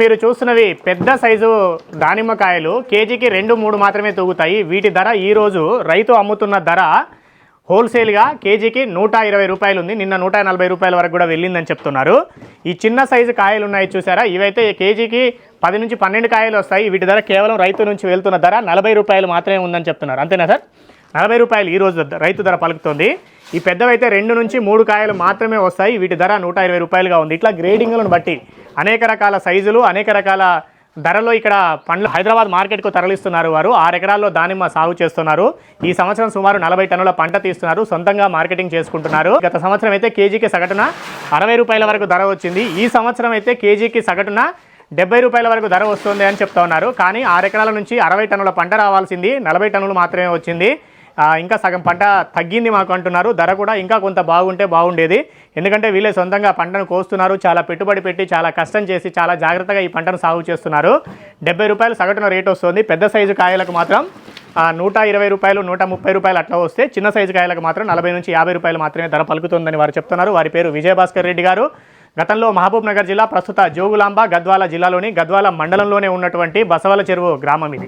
మీరు చూస్తున్నవి పెద్ద సైజు దానిమ్మకాయలు కేజీకి రెండు మూడు మాత్రమే తూగుతాయి. వీటి ధర ఈరోజు రైతు అమ్ముతున్న ధర హోల్సేల్గా కేజీకి నూట ఇరవై రూపాయలు ఉంది నిన్న నూట నలభై రూపాయల వరకు కూడా వెళ్ళిందని చెప్తున్నారు. ఈ చిన్న సైజు కాయలు ఉన్నాయి చూసారా? ఇవైతే కేజీకి పది నుంచి పన్నెండు కాయలు వస్తాయి. వీటి ధర కేవలం రైతు నుంచి వెళ్తున్న ధర నలభై రూపాయలు మాత్రమే ఉందని చెప్తున్నారు. అంతేనా సార్? నలభై రూపాయలు ఈ రోజు రైతు ధర పలుకుతోంది. ఈ పెద్దవైతే రెండు నుంచి మూడు కాయలు మాత్రమే వస్తాయి. వీటి ధర నూట ఇరవై రూపాయలుగా ఉంది. ఇట్లా గ్రేడింగ్లను బట్టి అనేక రకాల సైజులు అనేక రకాల ధరలో ఇక్కడ పండ్లు హైదరాబాద్ మార్కెట్కు తరలిస్తున్నారు వారు. ఆరు ఎకరాల్లో దానిమ్మ సాగు చేస్తున్నారు. ఈ సంవత్సరం సుమారు నలభై టన్నుల పంట తీస్తున్నారు. సొంతంగా మార్కెటింగ్ చేసుకుంటున్నారు. గత సంవత్సరం అయితే కేజీకి సగటున అరవై రూపాయల వరకు ధర వచ్చింది. ఈ సంవత్సరం అయితే కేజీకి సగటున డెబ్బై రూపాయల వరకు ధర వస్తుంది అని చెప్తా ఉన్నారు. కానీ ఆరు ఎకరాల నుంచి అరవై టన్నుల పంట రావాల్సింది. నలభై టన్నులు మాత్రమే వచ్చింది. ఇంకా సగం పంట తగ్గింది మాకు అంటున్నారు. ధర కూడా ఇంకా కొంత బాగుంటే బాగుండేది. ఎందుకంటే వీళ్ళే సొంతంగా పంటను కోస్తున్నారు. చాలా పెట్టుబడి పెట్టి చాలా కష్టం చేసి చాలా జాగ్రత్తగా ఈ పంటను సాగు చేస్తున్నారు. డెబ్బై రూపాయలు సగటున రేట్ వస్తుంది. పెద్ద సైజు కాయలకు మాత్రం నూట ఇరవై రూపాయలు నూట ముప్పై రూపాయలు అట్లా వస్తే చిన్న సైజు కాయలకు మాత్రం నలభై నుంచి యాభై రూపాయలు మాత్రమే ధర పలుకుతుందని వారు చెప్తున్నారు. వారి పేరు విజయభాస్కర్ రెడ్డి గారు. గతంలో మహబూబ్ నగర్ జిల్లా ప్రస్తుత జోగులాంబ గద్వాల జిల్లాలోని గద్వాల మండలంలోనే ఉన్నటువంటి బసవల చెరువు గ్రామం ఇది.